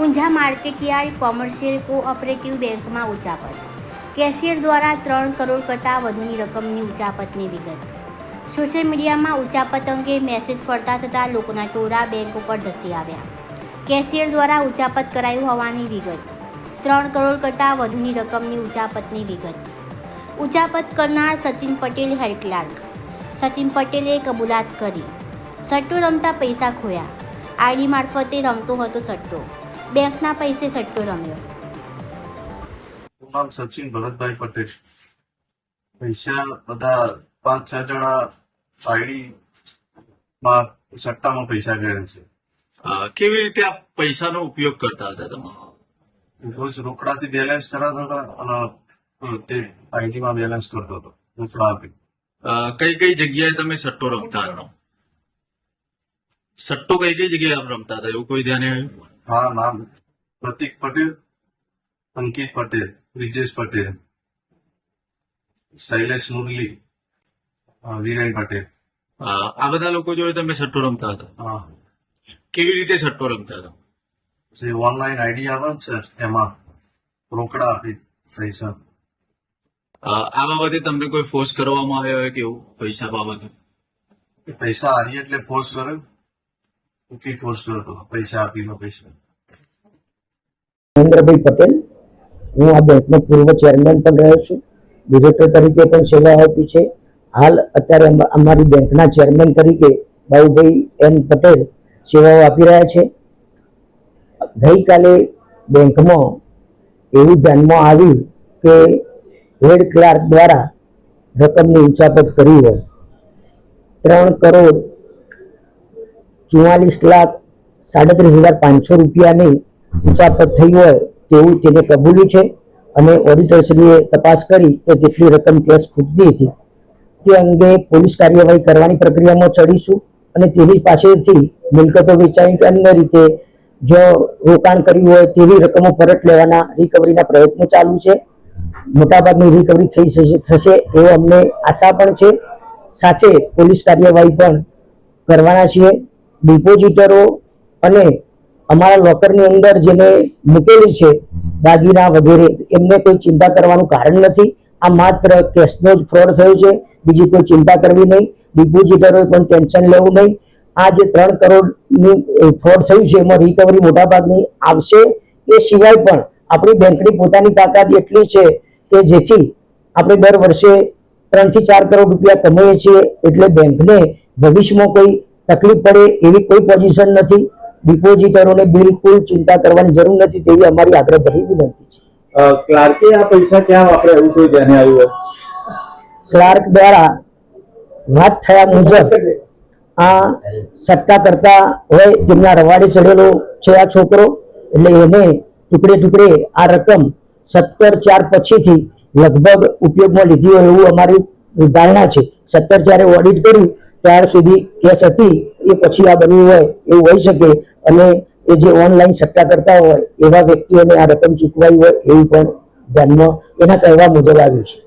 Unjha market yard commercial cooperative બેંકમાં ઉચાપત. Cashier દ્વારા ત્રણ કરોડ કરતાં વધુની રકમની ઉચાપતની વિગત. સોશિયલ મીડિયામાં ઉચાપત અંગે મેસેજ પડતા થતાં લોકોના ટોળા બેંક ઉપર ધસી આવ્યા. કેશિયર દ્વારા ઉચાપત કરાયું હોવાની વિગત. ત્રણ કરોડ કરતાં વધુની રકમની ઉચાપતની વિગત. ઉચાપત કરનાર સચિન પટેલ હેડ ક્લાર્ક સચિન પટેલે કબૂલાત કરી. સટ્ટો રમતા પૈસા ખોયા. આઈડી મારફતે રમતો હતો સટ્ટો. બેંકના પૈસે સટ્ટો રમ્યો. નામ સચિન ભરતભાઈ પટેલ પૈસા બધા પાંચ છ જણા સાયડી માં સટ્ટામાં પૈસા ગયા છે. કેવી રીતે આ પૈસાનો ઉપયોગ કરતા હતા તમે? રોજ રોકડાથી બેલેન્સ કરાતા હતા અને તે આઈડીમાં બેલેન્સ કરતો હતો રોકડા આપી. કઈ કઈ જગ્યાએ તમે સટ્ટો રમતા હતા? સટ્ટો કઈ કઈ જગ્યાએ આપ રમતા હતા એવું કોઈ ધ્યાને આવ્યું? મારા નામ પ્રતિક પટેલ અંકિત પટેલ બ્રિજેશ પટેલ શૈલેષ મુરલી વિરેન પટેલ. આ બધા લોકો જોડે તમે સટ્ટો રમતા હતા. હા. કેવી રીતે સટ્ટો રમતા હતા? જે ઓનલાઈન આઈડી આવે ને સર એમાં રોકડા આપી પૈસા. આ બાબતે તમને કોઈ ફોર્સ કરવામાં આવ્યો હોય કે એવું પૈસા બાબતે? પૈસા હારી એટલે ફોર્સ કરે ફોર્સ ફોર્સ કરતો પૈસા આપી દો પૈસા. મહેન્દ્રભાઈ પટેલ. હું આ બેંકનો પૂર્વ ચેરમેન પણ રહ્યો છું. ડિરેક્ટર તરીકે પણ સેવા આપી છે. હાલ અત્યારે અમારી બેંકના ચેરમેન તરીકે બાઉભાઈ એન પટેલ સેવાઓ આપી રહ્યા છે. ગઈકાલે બેંકમાં એવું ધ્યાનમાં આવ્યું કે હેડ ક્લાર્ક દ્વારા રકમની ઉંચાપત કરી હોય. ત્રણ કરોડ ચુમ્માલીસ લાખ સાડત્રીસ હજાર પાંચસો રૂપિયાની ઉચાપત થઈ હોય તેવું તેને કબૂલ્યું છે અને ઓડિટરશ્રીએ તપાસ કરી તો જેટલી રકમ કેશ ખૂટતી હતી. તે અંગે પોલીસ કાર્યવાહી કરવાની પ્રક્રિયામાં ચડીશું અને તેની પાસેથી મિલકતો વેચાઈ કે અન્ય રીતે જો રોકાણ કર્યું હોય તેવી રકમો પરત લેવાના રિકવરીના પ્રયત્નો ચાલુ છે. મોટાભાગની રિકવરી થઈ થશે એવો અમને આશા પણ છે. સાથે પોલીસ કાર્યવાહી પણ કરવાના છીએ. ડિપોઝિટરો અને અમારા લોકરની અંદર જેને મૂકેલી છે, દાગીના વગેરે, એમને કોઈ ચિંતા કરવાનું કારણ નથી. આ માત્ર કેશનો જ ફ્રોડ થયો છે. બીજી કોઈ ચિંતા કરવી નહીં. ડિપોઝિટરોએ પણ ટેન્શન લેવું નહીં. આ જે ત્રણ કરોડનું ફ્રોડ થયું છે, એમાં રિકવરી મોટાભાગની આવશે. એ સિવાય પણ આપણી બેંકની પોતાની તાકાત એટલી છે કે જેથી આપણે દર વર્ષે ત્રણથી ચાર કરોડ રૂપિયા કમાઈએ છીએ, એટલે બેંકને ભવિષ્યમાં કોઈ તકલીફ પડે એવી કોઈ પોઝિશન નથી. ડિપોઝિટરોને બિલકુલ ચિંતા કરવાની જરૂર નથી તેવી અમારી આગ્રહભરી વિનંતી છે. ક્લાર્કે આ પૈસા ક્યાં વાપર્યા એવું કોઈ ધ્યાને આવ્યું હોય? ક્લાર્ક દ્વારા વાત થયા મુજબ આ સત્તા કરતા હોય તેમના રવાડે ચડેલો છે આ છોકરો એટલે એને ટુકડે ટુકડે આ રકમ સત્તર ચાર પછીથી લગભગ ઉપયોગમાં લીધી હોય એવું અમારી ધારણા છે. સત્તર ચારે ઓડિટ કર્યું ત્યાર સુધી કેસ હતી એ પછી આ બન્યું હોય એવું હોઈ શકે. અને એ જે ઓનલાઈન સટ્ટા કરતા હોય એવા વ્યક્તિઓને આ રકમ ચૂકવાઈ હોય એવું પણ ધ્યાનમાં એના કહેવા મુજબ આવ્યું છે.